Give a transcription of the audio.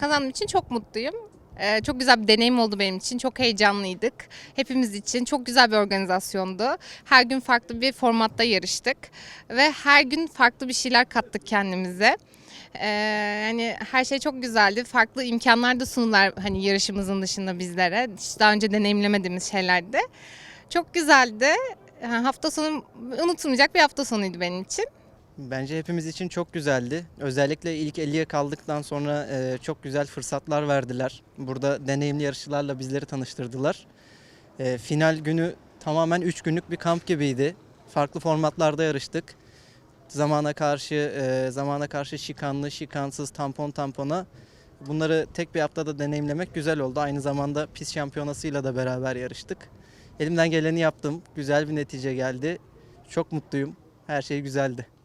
kazandığım için çok mutluyum. Ee, çok güzel bir deneyim oldu benim için. Çok heyecanlıydık. Hepimiz için çok güzel bir organizasyondu. Her gün farklı bir formatta yarıştık ve her gün farklı bir şeyler kattık kendimize. Ee, yani her şey çok güzeldi. Farklı imkanlar da sundular hani yarışımızın dışında bizlere. Hiç daha önce deneyimlemediğimiz şeylerdi. Çok güzeldi. Ha, Hafta sonu unutulmayacak bir hafta sonuydu benim için. Bence hepimiz için çok güzeldi. Özellikle ilk 50'ye kaldıktan sonra e, çok güzel fırsatlar verdiler. Burada deneyimli yarışçılarla bizleri tanıştırdılar. E, final günü tamamen 3 günlük bir kamp gibiydi. Farklı formatlarda yarıştık. Zamana karşı e, zamana karşı şikanlı, şikansız, tampon tampona. Bunları tek bir haftada deneyimlemek güzel oldu. Aynı zamanda pist şampiyonasıyla da beraber yarıştık. Elimden geleni yaptım. Güzel bir netice geldi. Çok mutluyum. Her şey güzeldi.